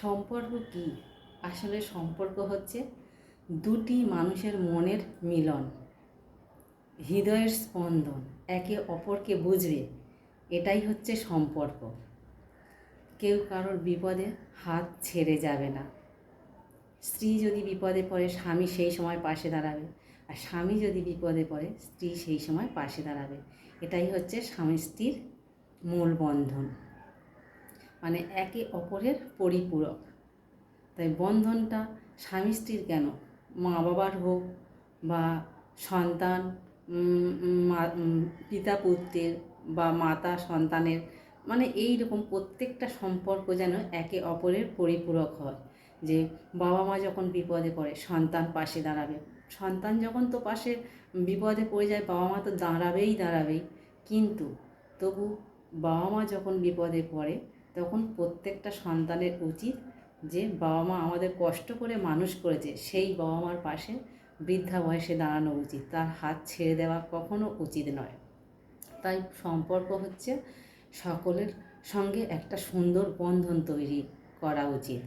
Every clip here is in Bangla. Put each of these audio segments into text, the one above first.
সম্পর্ক কি? আসলে সম্পর্ক হচ্ছে দুটি মানুষের মনের মিলন। হৃদয়ের স্পন্দন, একে অপরকে বুঝবে, এটাই হচ্ছে সম্পর্ক। কেউ কারোর বিপদে হাত ছেড়ে যাবে না। স্ত্রী যদি বিপদে পড়ে, স্বামী সেই সময় পাশে দাঁড়াবে। আর স্বামী যদি বিপদে পড়ে, স্ত্রী সেই সময় পাশে দাঁড়াবে। এটাই হচ্ছে স্বামী স্ত্রীর মূল বন্ধন। মানে একে অপরের পরিপূরক। তাই বন্ধনটা স্বামী স্ত্রীর কেন? মা বাবার হোক বা সন্তান পিতা পুত্রের বা মাতা সন্তানের মানে এই রকম প্রত্যেকটা সম্পর্ক যেন একে অপরের পরিপূরক হয়। যে বাবা মা যখন বিপদে পড়ে, সন্তান পাশে দাঁড়াবে। সন্তান যখন তো পাশে বিপদে পড়ে যায়, বাবা মা তো দাঁড়াবেই দাঁড়াবেই। কিন্তু তবু বাবা মা যখন বিপদে পড়ে তখন প্রত্যেকটা সন্তানের উচিত যে বাবা মা আমাদের কষ্ট করে মানুষ করেছে, সেই বাবা মার পাশে বৃদ্ধা বয়সে দাঁড়ানো উচিত। তার হাত ছেড়ে দেওয়া কখনো উচিত নয়। তাই সম্পর্ক হচ্ছে সকলের সঙ্গে একটা সুন্দর বন্ধন তৈরি করা উচিত।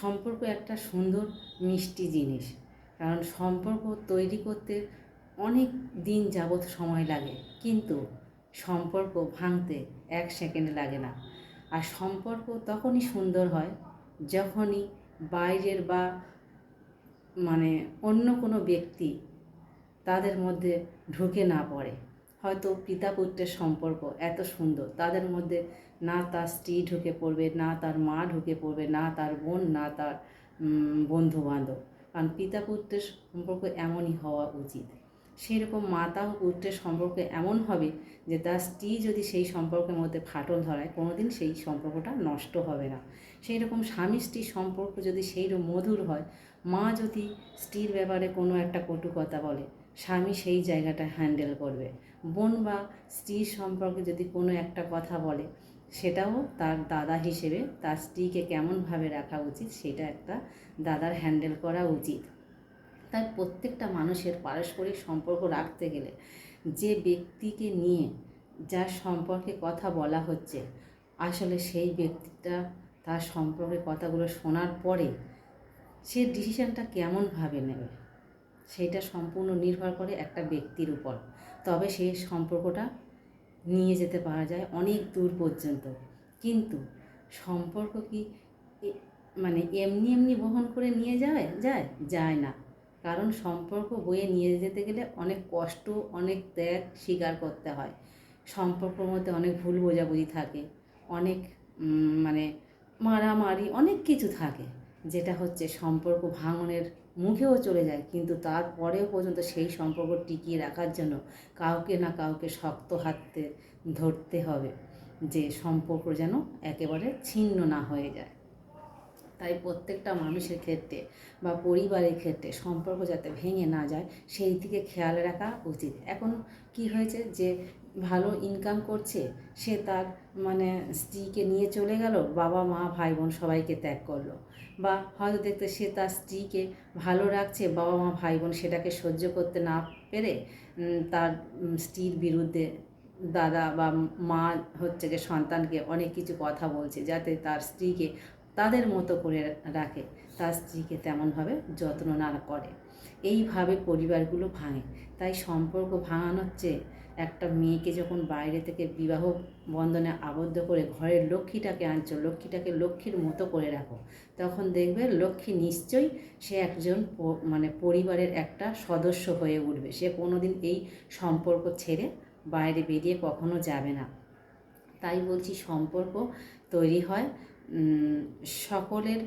সম্পর্ক একটা সুন্দর, মিষ্টি জিনিস। কারণ সম্পর্ক তৈরি করতে অনেক দিন যাবৎ সময় লাগে। কিন্তু সম্পর্ক ভাঙতে এক সেকেন্ড লাগে না। আর সম্পর্ক তখনই সুন্দর হয় যখনই বাইরের বা মানে অন্য কোনো ব্যক্তি তাদের মধ্যে ঢুকে না পড়ে। হয়তো পিতা পুত্রের সম্পর্ক এত সুন্দর, তাদের মধ্যে না তার স্ত্রী ঢুকে পড়বে, না তার মা ঢুকে পড়বে, না তার বোন, না তার বন্ধু বান্ধব কারণ পিতা পুত্রের সম্পর্ক এমনই হওয়া উচিত। সেই রকম মাতা ও পুত্রের সম্পর্ক এমন হবে যে তার স্ত্রী যদি সেই সম্পর্কের মধ্যে ফাটল ধরায়, কোনোদিন সেই সম্পর্কটা নষ্ট হবে না। সেই রকম স্বামী স্ত্রীর সম্পর্ক যদি সেই মধুর হয়, মা যদি স্ত্রীর ব্যাপারে কোনো একটা কটু কথা বলে, স্বামী সেই জায়গাটা হ্যান্ডেল করবে। বোন বা স্ত্রীর সম্পর্কে যদি কোনো একটা কথা বলে, সেটাও তার দাদা হিসেবে তার স্ত্রীকে কেমনভাবে রাখা উচিত, সেটা একটা দাদার হ্যান্ডেল করা উচিত। তাই প্রত্যেকটা মানুষের পারস্পরিক সম্পর্ক রাখতে গেলে যে ব্যক্তিকে নিয়ে যার সম্পর্কে কথা বলা হচ্ছে, আসলে সেই ব্যক্তিটা তার সম্পর্কে কথাগুলো শোনার পরে সে ডিসিশানটা কেমনভাবে নেবে? সেটা সম্পূর্ণ নির্ভর করে একটা ব্যক্তির উপর। তবে সেই সম্পর্কটা নিয়ে যেতে পারা যায় অনেক দূর পর্যন্ত। কিন্তু সম্পর্ক কি মানে এমনি এমনি বহন করে নিয়ে যায় যায়? যায় না। কারণ সম্পর্ক বয়ে নিয়ে যেতে গেলে অনেক কষ্ট, অনেক ত্যাগ স্বীকার করতে হয়। সম্পর্কের মধ্যে অনেক ভুল বোঝাবুঝি থাকে, অনেক মানে মারামারি, অনেক কিছু থাকে যেটা হচ্ছে সম্পর্ক ভাঙনের মুখেও চলে যায়। কিন্তু তারপরেও পর্যন্ত সেই সম্পর্ক টিকিয়ে রাখার জন্য কাউকে না কাউকে শক্ত হাতে ধরতে হবে যে সম্পর্ক যেন একেবারে ছিন্ন না হয়ে যায়। তাই প্রত্যেকটা মানুষের ক্ষেত্রে বা পরিবারের ক্ষেত্রে সম্পর্ক যাতে ভেঙে না যায়, সেই দিকে খেয়াল রাখা উচিত। এখন কি হয়েছে যে, ভালো ইনকাম করছে, সে তার মানে স্ত্রীকে নিয়ে চলে গেল, বাবা, মা ভাই বোন সবাইকে ত্যাগ করল। বা হয়তো দেখতে সে তার স্ত্রীকে ভালো রাখছে, বাবা, মা ভাই বোন সেটাকে সহ্য করতে না পেরে তার স্ত্রীর বিরুদ্ধে দাদা বা মা হচ্ছে যে সন্তানকে অনেক কিছু কথা বলছে, যাতে তার স্ত্রীকে তাদের মতো করে রাখে। তার স্ত্রীকে তেমনভাবে যত্ন না করে। এইভাবে পরিবারগুলো ভাঙে। তাই সম্পর্ক ভাঙানোর চেয়ে একটা মেয়েকে যখন বাইরে থেকে বিবাহ বন্ধনে আবদ্ধ করে ঘরের লক্ষ্মীটাকে আনছো, লক্ষ্মীটাকে লক্ষ্মীর মতো করে রাখো, তখন দেখবে লক্ষ্মী নিশ্চয়ই সে একজন মানে পরিবারের একটা সদস্য হয়ে উঠবে। সে কোনো দিন এই সম্পর্ক ছেড়ে বাইরে বেরিয়ে কখনো যাবে না। তাই বলছি সম্পর্ক তৈরি হয় সকলের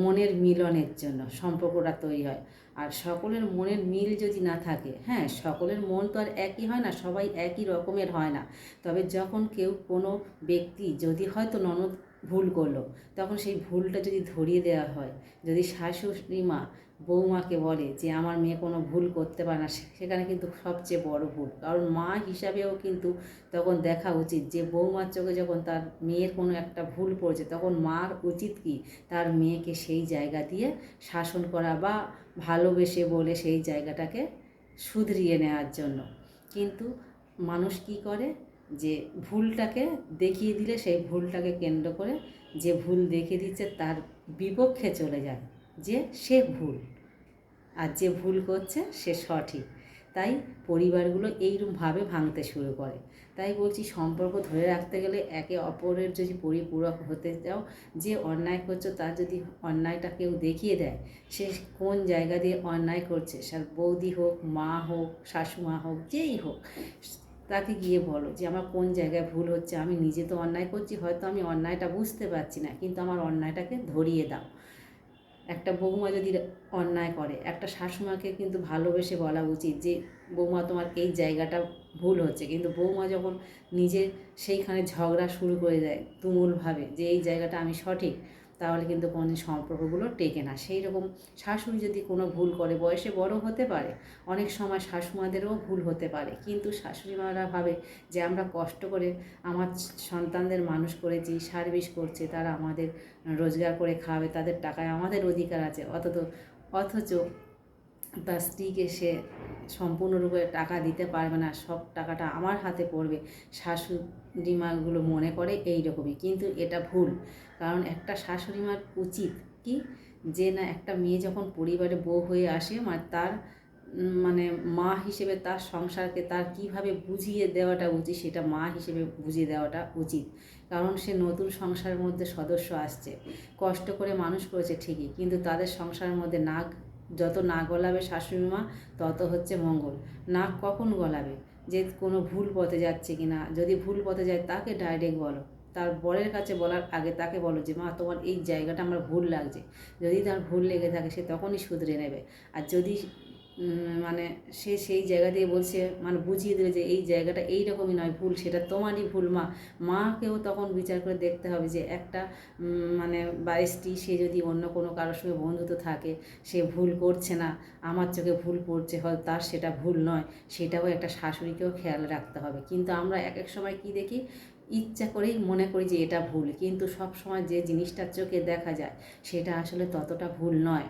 মনের মিলনের জন্য সম্পর্কটা তৈরি হয়। আর সকলের মনের মিল যদি না থাকে হ্যাঁ সকলের মন তো আর একই হয় না, সবাই একই রকমের হয় না। তবে যখন কেউ কোনো ব্যক্তি যদি হয়তো ননদ ভুল করল, তখন সেই ভুলটা যদি ধরিয়ে দেওয়া হয়, যদি শাশুড়ি মা বৌমাকে বলে যে, আমার মেয়ে কোনো ভুল করতে পারে না। সেখানে কিন্তু সবচেয়ে বড় ভুল। কারণ মা হিসাবেও কিন্তু তখন দেখা উচিত যে, বৌমার চোখে যখন তার মেয়ের কোনো একটা ভুল পড়ছে, তখন মার উচিত কি? তার মেয়েকে সেই জায়গা দিয়ে শাসন করা বা ভালোবেসে বলে সেই জায়গাটাকে শুধরিয়ে নেওয়ার জন্য। কিন্তু মানুষ কি করে? যে, ভুলটাকে দেখিয়ে দিলে সেই ভুলটাকে কেন্দ্র করে যে, ভুল দেখিয়ে দিচ্ছে, তার বিপক্ষে চলে যায়। যে সে ভুল। আর যে ভুল করছে, সে সঠিক। তাই পরিবারগুলো এইরকমভাবে ভাঙতে শুরু করে। তাই বলছি, সম্পর্ক ধরে রাখতে গেলে একে অপরের যদি পরিপূরক হতে চাও, যে অন্যায় করছ তার যদি অন্যায়টা কেউ দেখিয়ে দেয়, সে কোন জায়গা দিয়ে অন্যায় করছে? সে বৌদি হোক, মা হোক, শাশুমা হোক, যেই হোক, তাকে গিয়ে বলো যে আমার কোন জায়গায় ভুল হচ্ছে? আমি নিজে তো অন্যায় করছি, হয়তো আমি অন্যায়টা বুঝতে পারছি না, কিন্তু আমার অন্যায়টাকে ধরিয়ে দাও। একটা বৌমা যদি অন্যায় করে, একটা শাশুমাকে কিন্তু ভালোবেসে বলা উচিত যে, বৌমা তোমার এই জায়গাটা ভুল হচ্ছে। কিন্তু বৌমা যখন নিজে সেইখানে ঝগড়া শুরু করে দেয় তুমুলভাবে যে, এই জায়গাটা আমি সঠিক তাহলে কিন্তু কোনো সম্পর্কগুলো টেকে না। সেই রকম শাশুড়ি যদি কোনো ভুল করে, বয়সে বড় হতে পারে, অনেক সময় শাশুমাদেরও ভুল হতে পারে। কিন্তু শাশুড়ি মারা ভাবে যে আমরা কষ্ট করে আমার সন্তানদের মানুষ করেছি, সার্ভিস করছে, তারা আমাদের রোজগার করে খাওয়াবে তাদের টাকায় আমাদের অধিকার আছে, অথচ অথচ তার স্ত্রীকে সে সম্পূর্ণরূপে টাকা দিতে পারবে না, সব টাকাটা আমার হাতে পড়বে, শাশুড়ি মাগুলো মনে করে এই রকমই কিন্তু এটা ভুল, কারণ একটা শাশুড়ি মার উচিত কি? যে না একটা মেয়ে যখন পরিবারে বউ হয়ে আসে মানে তার মানে মা হিসেবে তার সংসারকে তার কীভাবে বুঝিয়ে দেওয়াটা উচিত, সেটা মা হিসেবে বুঝিয়ে দেওয়াটা উচিত। কারণ সে নতুন সংসারের মধ্যে সদস্য আসছে, কষ্ট করে মানুষ করেছে ঠিকই, কিন্তু তাদের সংসারের মধ্যে নাক যত না গলাবে শাশুড়ি মা, তত হচ্ছে মঙ্গল। নাক কখন গলাবে? যে কোনো ভুল পথে যাচ্ছে কি না? যদি ভুল পথে যায়, তাকে ডাইরেক্ট বলো। তার বরের কাছে বলার আগে তাকে বলো যে, মা, তোমার এই জায়গাটা আমার ভুল লাগছে। যদি তার ভুল লেগে থাকে, সে তখনই শুধরে নেবে। আর যদি মানে সে সেই জায়গা দিয়ে বলছে মানে বুঝিয়ে দেবে যে এই জায়গাটা এই রকমই নয়, ভুল, সেটা তোমারই ভুল, মা। মাকেও তখন বিচার করে দেখতে হবে যে একটা মানে বারিশটি সে যদি অন্য কোনো কারোর সঙ্গে বন্ধুত্ব থাকে, সে ভুল করছে না, আমার চোখে ভুল পড়ছে হয় তার সেটা ভুল নয়, সেটাও একটা শাশুড়িকেও খেয়াল রাখতে হবে। কিন্তু আমরা এক এক সময় কি দেখি? ইচ্ছা করেই মনে করি যে এটা ভুল, কিন্তু সব সময় যে জিনিসটার চোখে দেখা যায়, সেটা আসলে ততটা ভুল নয়।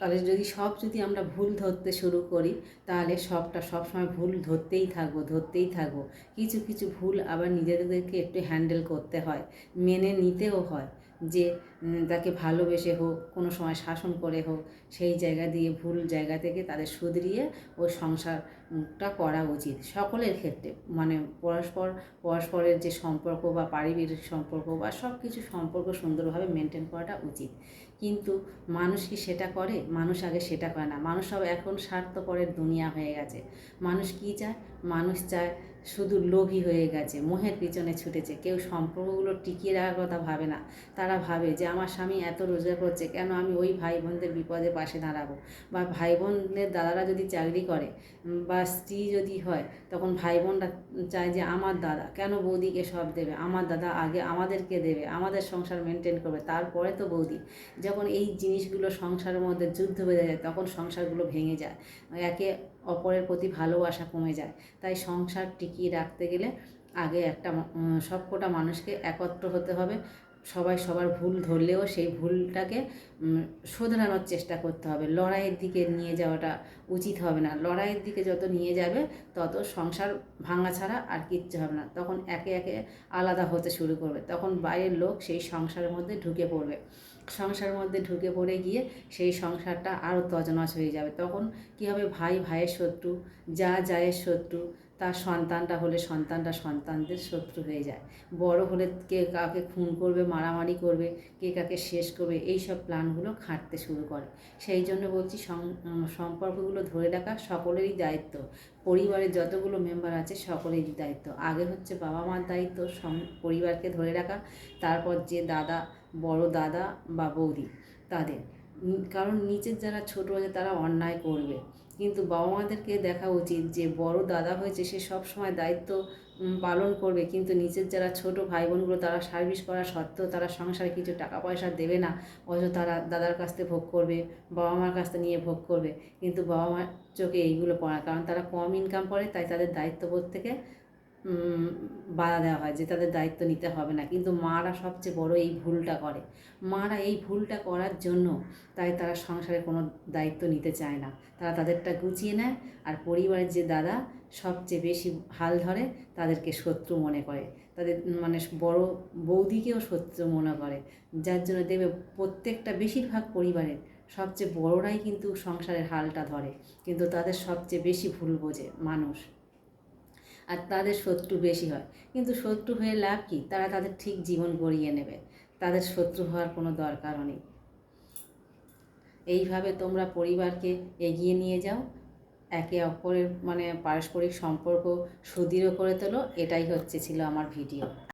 তাহলে যদি সব যদি আমরা ভুল ধরতে শুরু করি, তাহলে সবটা সবসময় ভুল ধরতেই থাকব ধরতেই থাকব। কিছু কিছু ভুল আবার নিজেদেরকে একটু হ্যান্ডেল করতে হয়, মেনে নিতেও হয় যে তাকে ভালোবেসে হোক, কোনো সময় শাসন করে হোক, সেই জায়গা দিয়ে ভুল জায়গা থেকে তাদের শুধরিয়ে ওই সংসারটা করা উচিত। সকলের ক্ষেত্রে মানে পরস্পর, পরস্পরের যে সম্পর্ক বা পারিবারিক সম্পর্ক বা সব কিছু সম্পর্ক সুন্দরভাবে মেনটেন করাটা উচিত। কিন্তু মানুষ কি সেটা করে? মানুষ আগে সেটা করে না। মানুষ সব এখন স্বার্থপরের দুনিয়া হয়ে গেছে। মানুষ কি চায়? মানুষ চায় শুধু লোভী হয়ে গেছে, মোহের পিছনে ছুটেছে। কেউ সম্পর্কগুলো টিকিয়ে রাখার কথা ভাবে না। তারা ভাবে যে, আমার স্বামী এত রোজগার করছে, কেন আমি ওই ভাই বোনদের বিপদে পাশে দাঁড়াবো? বা ভাই বোনদের দাদারা যদি চাকরি করে বা স্ত্রী যদি হয়, তখন ভাই বোনরা চায় যে, আমার দাদা, কেন বৌদিকে সব দেবে? আমার দাদা আগে আমাদেরকে দেবে, আমাদের সংসার মেনটেন করবে, তারপরে তো বৌদি। যখন এই জিনিসগুলো সংসারের মধ্যে যুদ্ধ বেঁধে যায়, তখন সংসারগুলো ভেঙে যায়। একে অপরের প্রতি ভালোবাসা কমে যায়। তাই সংসার টিকিয়ে রাখতে গেলে আগে একটা সবকটা মানুষকে একত্র হতে হবে। সবাই সবার ভুল ধরলেও সেই ভুলটাকে শোধরানোর চেষ্টা করতে হবে। লড়াইয়ের দিকে নিয়ে যাওয়াটা উচিত হবে না। লড়াইয়ের দিকে যত নিয়ে যাবে, তত সংসার ভাঙা ছাড়া আর কিচ্ছু হবে না। তখন একে একে আলাদা হতে শুরু করবে। তখন বাইরের লোক সেই সংসারের মধ্যে ঢুকে পড়বে। সংসারের মধ্যে ঢুকে পড়ে গিয়ে সেই সংসারটা আরও তজনজ হয়ে যাবে। তখন কী হবে? ভাই, ভাইয়ের শত্রু, যা যায়ের শত্রু, তার সন্তানটা হলে সন্তানটা সন্তানদের শত্রু হয়ে যায়। বড় হলে কে কাকে খুন করবে, মারামারি করবে, কে কাকে শেষ করবে এই সব প্ল্যানগুলো খাটতে শুরু করে। সেই জন্য বলছি সম্পর্কগুলো ধরে রাখা সকলেরই দায়িত্ব। পরিবারের যতগুলো মেম্বার আছে, সকলেরই দায়িত্ব। আগে হচ্ছে বাবা মার দায়িত্ব পরিবারকে ধরে রাখা, তারপর যে দাদা বড় দাদা বা বৌদি তাদের। কারণ নিচের যারা ছোটো আছে তারা অন্যায় করবে। কিন্তু বাবা মাদেরকে দেখা উচিত যে, বড় দাদা হয়েছে সে সব সময় দায়িত্ব পালন করবে। কিন্তু নিচের যারা ছোট ভাই বোনগুলো তারা সার্ভিস করা সত্ত্বেও তারা সংসারে কিছু টাকা পয়সা দেবে না। অথচ তারা দাদার কাছ থেকে ভোগ করবে, বাবা মার কাছ থেকে নিয়ে ভোগ করবে। কিন্তু বাবা মার চোখে এইগুলো পড়া কারণ তারা কম ইনকাম করে, তাই তাদের দায়িত্ববোধ থেকে বাধা দেওয়া হয় যে তাদের দায়িত্ব নিতে হবে না। কিন্তু মারা সবচেয়ে বড় এই ভুলটা করে। মারা এই ভুলটা করার জন্য তাই তারা সংসারে কোনো দায়িত্ব নিতে চায় না। তারা তাদেরটা গুছিয়ে নেয় আর পরিবারের যে দাদা সবচেয়ে বেশি হাল ধরে তাদেরকে শত্রু মনে করে। তাদের মানে বড় বৌদিকেও শত্রু মনে করে। যার জন্য দেখবে প্রত্যেকটা বেশিরভাগ পরিবারের সবচেয়ে বড়রাই কিন্তু সংসারের হালটা ধরে। কিন্তু তাদের সবচেয়ে বেশি ভুল বোঝে মানুষ। আর তাদের শত্রু বেশি হয়। কিন্তু শত্রু হয়ে লাভ কী? তারা তাদের ঠিক জীবন গড়িয়ে নেবে। তাদের শত্রু হওয়ার কোনো দরকারও নেই। এইভাবে তোমরা পরিবারকে এগিয়ে নিয়ে যাও। একে অপরের মানে পারস্পরিক সম্পর্ক সুদৃঢ় করে তোলো। এটাই হচ্ছে ছিল আমার ভিডিও।